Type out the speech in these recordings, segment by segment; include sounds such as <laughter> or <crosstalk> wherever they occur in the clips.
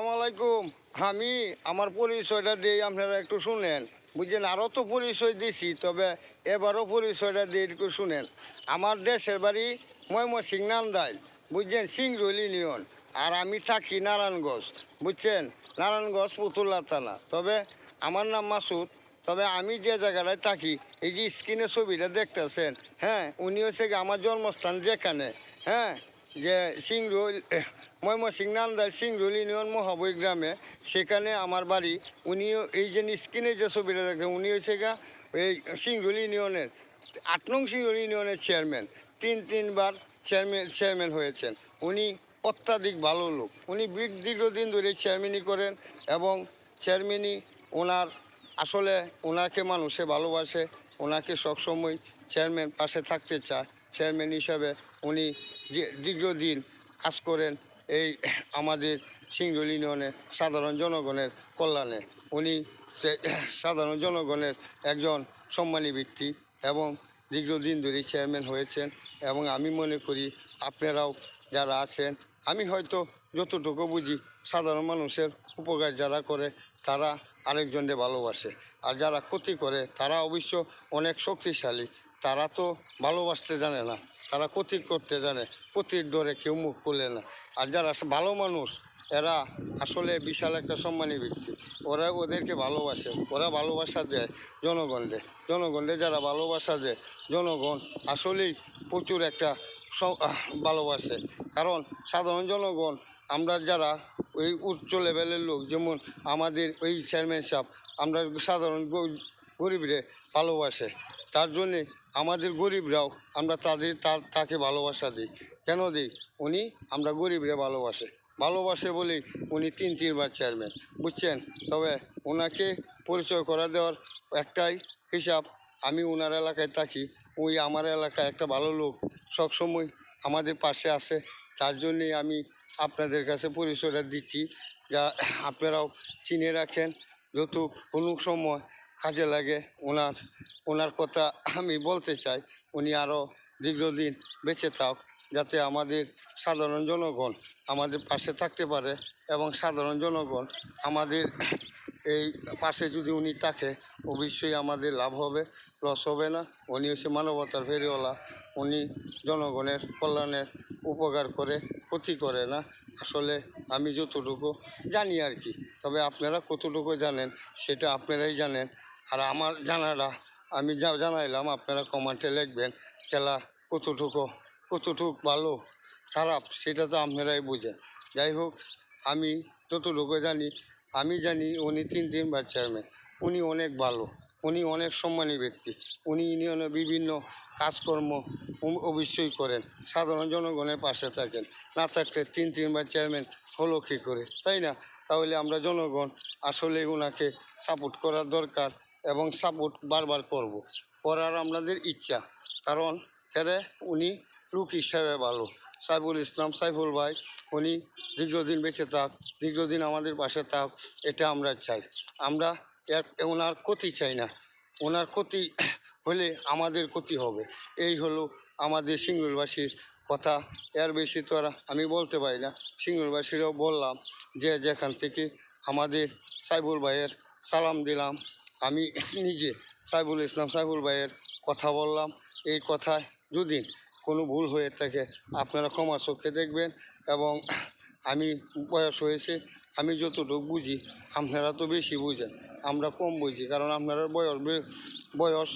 আসসালামাইকুম আমি আমার পরিচয়টা দিয়ে আপনারা একটু শুনেন। বুঝছেন? আরও তো পরিচয় দিছি, তবে এবারও পরিচয়টা দিয়ে একটু শুনেন। আমার দেশের বাড়ি ময়মনসিং নান্দাইল, বুঝছেন? সিংরুল ইউনিয়ন। আর আমি থাকি নারায়ণগঞ্জ, বুঝছেন? নারায়ণগঞ্জ পুতুল্লা থানা। তবে আমার নাম মাসুদ। তবে আমি যে জায়গাটায় থাকি, এই যে স্ক্রিনে ছবিটা দেখতেছেন হ্যাঁ? উনি হচ্ছে আমার জন্মস্থান যেখানে হ্যাঁ? যে সিংরুল <coughs> ময়মনসিং নান্দাল সিংরুল ইউনিয়ন মহাবই গ্রামে। সেখানে আমার বাড়ি উনিও এই যে স্ক্রিনে যে ছবিটা দেখেন উনি হচ্ছে গা, এই সিংরুল ইউনিয়নের, আট নং সিংরুল ইউনিয়নের চেয়ারম্যান। তিন, তিনবার চেয়ারম্যান চেয়ারম্যান হয়েছেন। উনি অত্যাধিক ভালো লোক। উনি দীর্ঘদিন ধরে চেয়ারম্যানই করেন এবং চেয়ারম্যানই ওনার, আসলে ওনাকে মানুষে ভালোবাসে। ওনাকে সবসময় চেয়ারম্যান পাশে থাকতে চায়। চেয়ারম্যান হিসাবে উনি দীর্ঘদিন কাজ করেন এই আমাদের সিংরুল ইউনিয়নের সাধারণ জনগণের কল্যাণে। উনি সাধারণ জনগণের একজন সম্মানী ব্যক্তি এবং দীর্ঘদিন ধরে চেয়ারম্যান হয়েছেন এবং আমি মনে করি আপনারাও যারা আছেন, আমি হয়তো যতটুকু বুঝি সাধারণ মানুষের উপকার যারা করে তারা আরেকজনকে ভালোবাসে। আর যারা ক্ষতি করে তারা অবশ্য অনেক শক্তিশালী তারা তো ভালোবাসতে জানে না, তারা ক্ষতি করতে জানে, ক্ষতির ডরে কেউ মুখ খুলে না। আর যারা ভালো মানুষ, এরা আসলে বিশাল একটা সম্মানী ব্যক্তি। ওরা ওদেরকে ভালোবাসে, ওরা ভালোবাসা দেয় জনগণকে। জনগণকে যারা ভালোবাসা দেয়, জনগণ আসলেই প্রচুর একটা ভালোবাসে। কারণ সাধারণ জনগণ, আমরা যারা ওই উচ্চ লেভেলের লোক, যেমন আমাদের ওই চেয়ারম্যান সাহেব, আমরা সাধারণ গরিবরে ভালোবাসে। তার জন্যে আমাদের গরিবরাও আমরা তাদের, তার, তাকে ভালোবাসা দিই। কেন দিই? উনি আমরা গরিবরে ভালোবাসে। ভালোবাসে বলেই উনি তিন, তিনবার চেয়ারম্যান বুঝছেন? তবে ওনাকে পরিচয় করা দেওয়ার একটাই হিসাব, আমি ওনার এলাকায় থাকি ওই আমার এলাকায় একটা ভালো লোক, সবসময় আমাদের পাশে আসে। তার জন্যেই আমি আপনাদের কাছে পরিচয়টা দিচ্ছি। যা, আপনারাও চিনে রাখেন, যত কোনো সময় কাজে লাগে। ওনার ওনার কথা আমি বলতে চাই, উনি আরও দীর্ঘদিন বেঁচে থাক, যাতে আমাদের সাধারণ জনগণ আমাদের পাশে থাকতে পারে এবং সাধারণ জনগণ আমাদের এই পাশে যদি উনি থাকে, অবশ্যই আমাদের লাভ হবে লস হবে না। উনি হচ্ছে মানবতার ফেরিওয়ালা। উনি জনগণের কল্যাণের উপকার করে, ক্ষতি করে না। আসলে আমি যতটুকু জানি আর কি, তবে আপনারা কতটুকু জানেন, সেটা আপনারাই জানেন। আর আমার জানাটা আমি যা জানাইলাম, আপনারা কমেন্টে লিখবেন খেলা কতটুকু কতটুকু ভালো, খারাপ, সেটা তো আপনারাই বুঝেন। যাই হোক, আমি যতটুকু জানি, আমি জানি উনি তিন তিনবার চেয়ারম্যান উনি অনেক ভালো, উনি অনেক সম্মানী ব্যক্তি, উনি ইউনিয়নে বিভিন্ন কাজকর্ম অবশ্যই করেন, সাধারণ জনগণের পাশে থাকেন, না থাকলে তিন তিনবার চেয়ারম্যান হলো কী করে, তাই না? তাহলে আমরা জনগণ আসলে ওনাকে সাপোর্ট করার দরকার এবং সাপোর্ট বারবার করব। করার আমাদের ইচ্ছা। কারণ এরে উনি লোক হিসাবে ভালো। সাইফুল ইসলাম, সাইফুল ভাই, উনি দীর্ঘদিন বেঁচে থাক, দীর্ঘদিন আমাদের পাশে থাক, এটা আমরা চাই। আমরা এর, ওনার ক্ষতি চাই না। ওনার ক্ষতি হলে আমাদের ক্ষতি হবে। এই হলো আমাদের সিঙ্গুরবাসীর কথা। এর বেশি তো আর আমি বলতে পারি না। সিঙ্গুরবাসীরাও বললাম যে যেখান থেকে আমাদের সাইফুল ভাইয়ের সালাম দিলাম আমি নিজে সাইফুল ইসলাম, সাইফুল ভাইয়ের কথা বললাম। এই কথায় যদি কোনো ভুল হয়ে থাকে, আপনারা ক্ষমা চোখে দেখবেন এবং আমি বয়স হয়েছে, আমি যতটুকু বুঝি, আপনারা তো বেশি বুঝেন, আমরা কম বুঝি, কারণ আপনারা বয়স বয়স,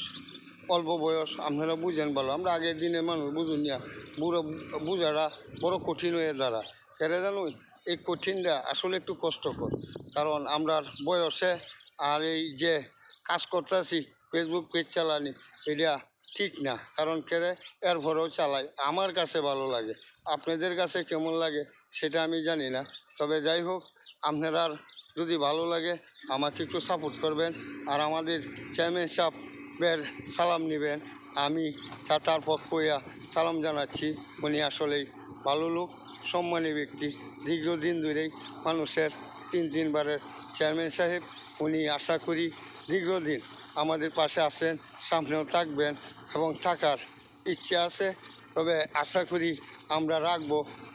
অল্প বয়স, আপনারা বুঝেন ভালো। আমরা আগের দিনের মানুষ বুঝুন না, বুড়ো বুঝাটা বড় কঠিন হয়ে দাঁড়া। কেন জানুন, এই কঠিনটা আসলে একটু কষ্টকর, কারণ আমরা বয়সে আর এই যে কাজ করতেছি ফেসবুক পেজ চালানি, এটা ঠিক না। কারণ কেরে এর ভরেও চালাই। আমার কাছে ভালো লাগে। আপনাদের কাছে কেমন লাগে সেটা আমি জানি না। তবে যাই হোক, আপনারা যদি ভালো লাগে, আমাকে একটু সাপোর্ট করবেন আর আমাদের চেয়ারম্যান সাহেবের সালাম নেবেন। আমি তা তার পক্ষ সালাম জানাচ্ছি। উনি আসলেই ভালো লোক, সম্মানী ব্যক্তি। দীর্ঘদিন ধরেই মানুষের তিন তিনবারের চেয়ারম্যান সাহেব, উনি আশা করি দীর্ঘদিন আমাদের পাশে আছেন, সামনেও থাকবেন এবং থাকার ইচ্ছে আছে। তবে আশা করি আমরা রাখব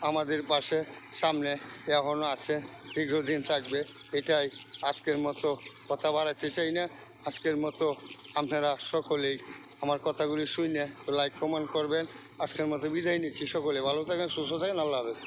আমাদের পাশে, সামনে এখনও আছে, দীর্ঘদিন থাকবে। এটাই আজকের মতো কথা বাড়াতে চাই না। আজকের মতো আপনারা সকলেই আমার কথাগুলি শুনে লাইক কমেন্ট করবেন। আজকের মতো বিদায় নিচ্ছি সকলে। ভালো থাকেন, সুস্থ থাকেন, আল্লাহ হাফেজ।